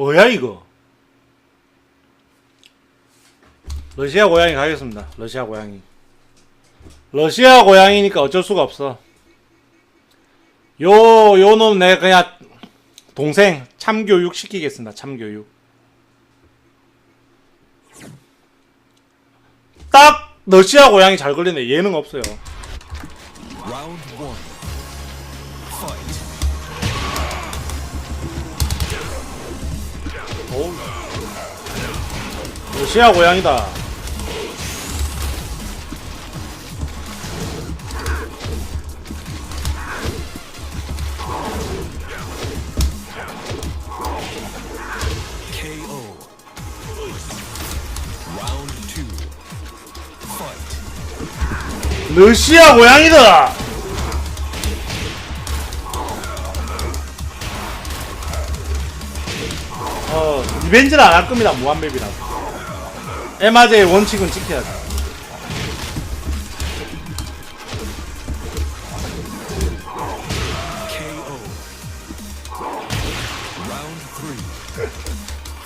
뭐야 이거? 러시아 고양이 가겠습니다. 러시아 고양이. 러시아 고양이니까 어쩔 수가 없어. 요, 요놈 내가 그냥 동생 참교육 시키겠습니다. 참교육. 딱 러시아 고양이 잘 걸리네. 예능 없어요. 어우. 러시아 고양이다. 러시아 고양이다. 어, 리벤지는 안 할 겁니다. 무한맵이라서. 에마제의 원칙은 지켜야죠.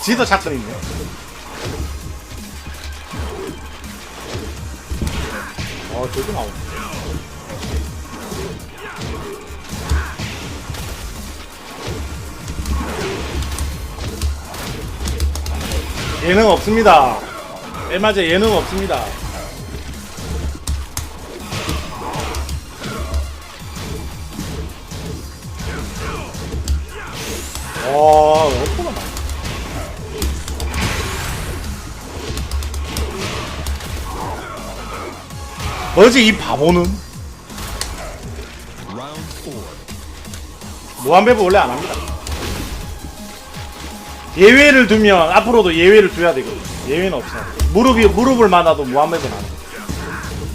지도 사건 있네. 어, 저도 나오네. 예능 없습니다. 에마제 예능 없습니다. 와, 어퍼가 많아. 뭐지 이 바보는? 무한배부 원래 안 합니다. 예외를 두면 앞으로도 예외를 둬야 되거든. 예외는 없어. 무릎이 무릎을 만나도 무한배부는 안 해.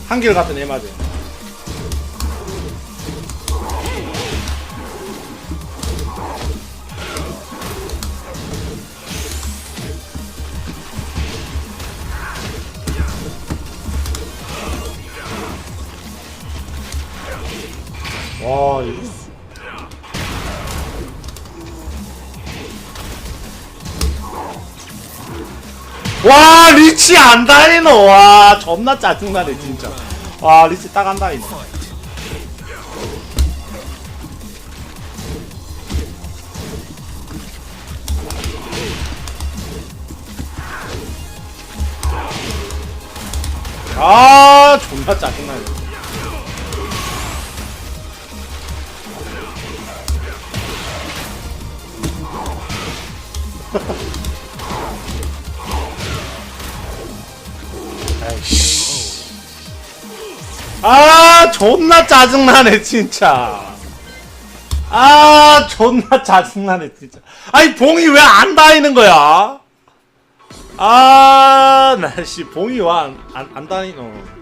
한결 같은 애 맞아. 와 와 리치 안 다니노. 와 존나 짜증나네 진짜. 와 리치 딱안 다니네. Fight. 아 존나 짜증나네 아 존나 짜증나네 진짜. 아 존나 짜증나네 진짜. 아니 봉이 왜 안 다니는 거야? 아, 나, 씨, 봉이 와, 안, 안, 안 다니노.